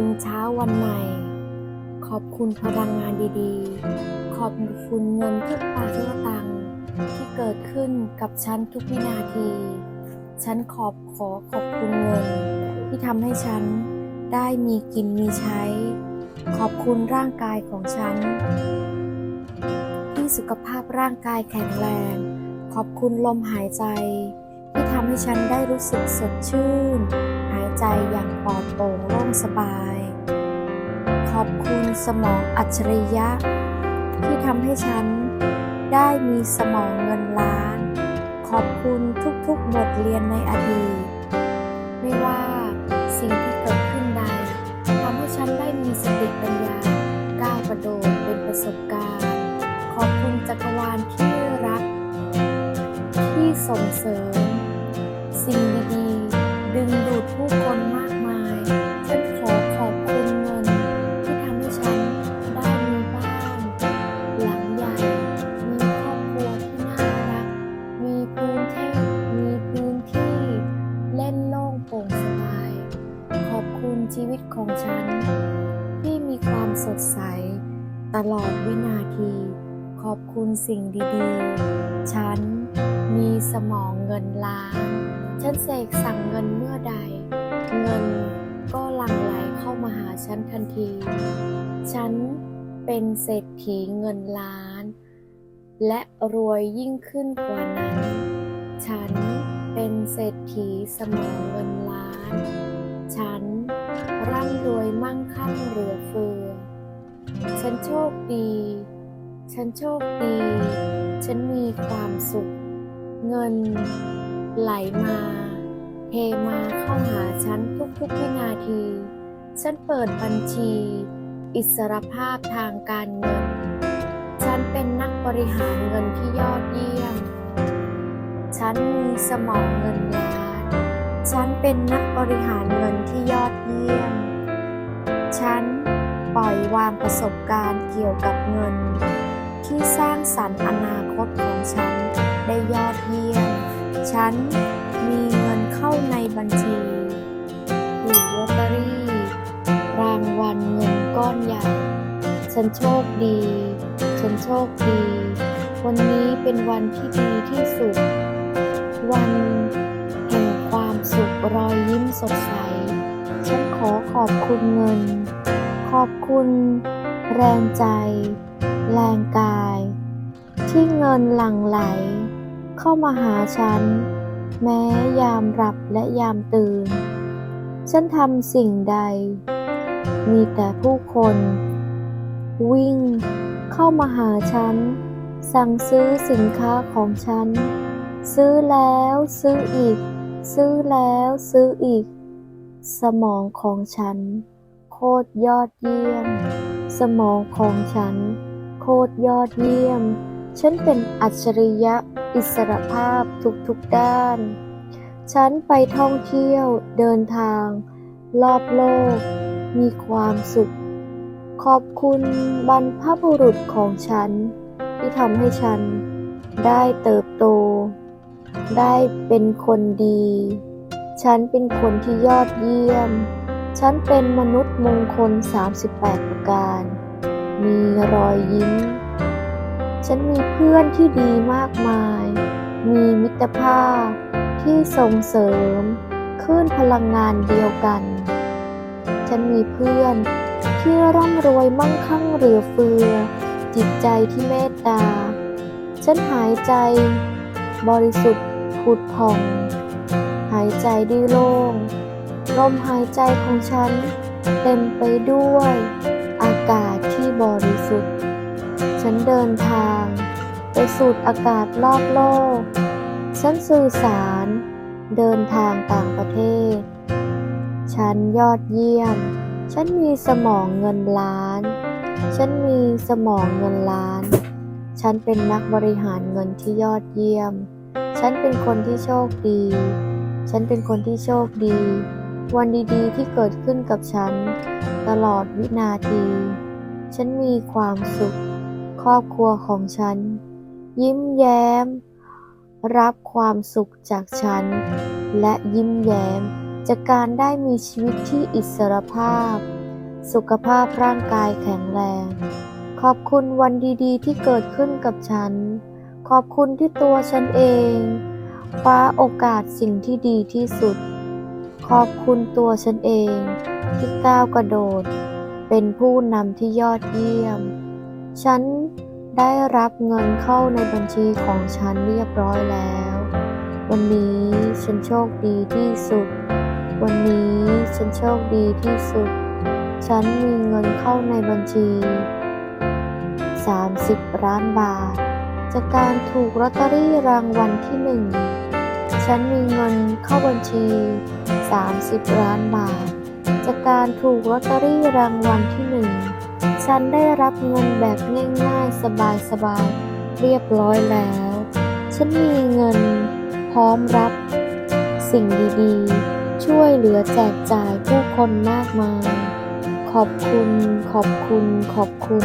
คุณเช้าวันใหม่ ขอบคุณพลังงานดีๆ ขอบคุณเงินทุกบาททุกตังค์ที่เกิดขึ้นกับฉันทุกวินาที ฉันขอบขอขอบคุณเงิน ที่ทำให้ฉันได้มีกินมีใช้ ขอบคุณร่างกายของฉัน ที่สุขภาพร่างกายแข็งแรง ขอบคุณลมหายใจ ที่ทำให้ฉันได้รู้สึกสดชื่น หายใจอย่างปลอดโปร่งโล่งสบาย ขอบคุณสมองอัจฉริยะ ที่ทำให้ฉันได้มีสมองเงินล้าน ขอบคุณทุกๆบทเรียนในอดีต ไม่ว่าสิ่งที่เกิดขึ้นใดทำให้ฉันได้มีสติปัญญาก้าวกระโดดเป็นประสบการณ์ ตลอดวินาที ขอบคุณสิ่งดีๆ ฉันมีสมองเงินล้าน ฉันเสกสั่งเงินเมื่อใด เงินก็หลั่งไหลเข้ามาหาฉันทันที ฉันเป็นเศรษฐีเงินล้าน และรวยยิ่งขึ้นกว่านั้น ฉันเป็นเศรษฐีสมองเงินล้าน ฉันร่ำรวยมั่งคั่งเหลือเฟือ ฉันโชคดี ฉันโชคดี ฉันมีความสุข เงิน ไหลมาเทมาเข้าหาฉันทุกๆวินาที ฉันเปิดบัญชี อิสรภาพทางการเงิน ฉันเป็นนักบริหารเงินที่ยอดเยี่ยม ฉันมีสมองเงินล้าน ฉันเป็นนักบริหารเงินที่ยอดเยี่ยม ฉัน ปล่อยวางประสบการณ์เกี่ยวกับเงิน ที่สร้างสรรค์อนาคตของฉันได้ยอดเยี่ยม ฉันมีเงินเข้าในบัญชีถูกลอตเตอรี่ รางวัลเงินก้อนใหญ่ ฉันโชคดี ฉันโชคดี วันนี้เป็นวันที่ดีที่สุด วันแห่งความสุขรอยยิ้มสดใส ฉันขอขอบคุณเงิน ขอบคุณ แรงใจ แรงกาย ที่เงินหลั่งไหล เข้ามาหาฉัน แม้ยามหลับและยามตื่น ฉันทำสิ่งใด มีแต่ผู้คน วิ่งเข้ามาหาฉัน สั่งซื้อสินค้าของฉัน ซื้อแล้วซื้ออีก ซื้อแล้วซื้ออีก สมองของฉัน โคตรยอดเยี่ยม สมองของฉัน โคตรยอดเยี่ยม ฉันเป็นอัจฉริยะอิสรภาพทุกๆด้าน ฉันไปท่องเที่ยวเดินทาง รอบโลก มีความสุข ขอบคุณบรรพบุรุษของฉัน ที่ทำให้ฉัน ได้เติบโต ได้เป็นคนดี ฉันเป็นคนที่ยอดเยี่ยม ฉันเป็นมนุษย์มงคล 38 ประการ มีรอยยิ้ม ฉันมีเพื่อนที่ดีมากมาย มีมิตรภาพที่ส่งเสริมคลื่นพลังงานเดียวกัน ฉันมีเพื่อนที่ร่ำรวยมั่งคั่งเหลือเฟือ จิตใจที่เมตตา ฉันหายใจ บริสุทธิ์ผุดผ่อง หายใจได้โล่ง ลมหายใจของฉัน เต็มไปด้วย อากาศที่บริสุทธิ์ ฉันเดินทาง ไปสูดอากาศรอบโลก ฉันสื่อสาร เดินทางต่างประเทศ ฉันยอดเยี่ยม ฉันมีสมองเงินล้าน ฉันมีสมองเงินล้าน ฉันเป็นนักบริหารเงินที่ยอดเยี่ยม ฉันเป็นคนที่โชคดี ฉันเป็นคนที่โชคดี วันดีๆ ที่เกิดขึ้นกับฉัน ตลอดวินาที ฉันมีความสุข ครอบครัวของฉัน ยิ้มแย้ม รับความสุขจากฉัน และยิ้มแย้ม จากการได้มีชีวิตที่อิสรภาพ สุขภาพร่างกายแข็งแรง ขอบคุณวันดีๆ ที่เกิดขึ้นกับฉัน ขอบคุณที่ตัวฉันเองคว้าโอกาสสิ่งที่ดีที่สุด ขอบคุณตัวฉันเองที่ก้าวกระโดด เป็นผู้นำที่ยอดเยี่ยม ฉันได้รับเงินเข้าในบัญชีของฉันเรียบร้อยแล้ว วันนี้ฉันโชคดีที่สุด วันนี้ฉันโชคดีที่สุด ฉันมีเงินเข้าในบัญชี 30 ล้านบาท จากการถูกลอตเตอรี่รางวัลที่หนึ่ง ฉันมีเงินเข้าบัญชี 30 ล้านบาท จากการถูกลอตเตอรี่รางวัลที่หนึ่ง ฉันได้รับเงินแบบง่ายๆ สบายๆ เรียบร้อยแล้ว ฉันมีเงินพร้อมรับ สิ่งดีๆ ช่วยเหลือแจกจ่ายผู้คนมากมาย ขอบคุณ ขอบคุณ ขอบคุณ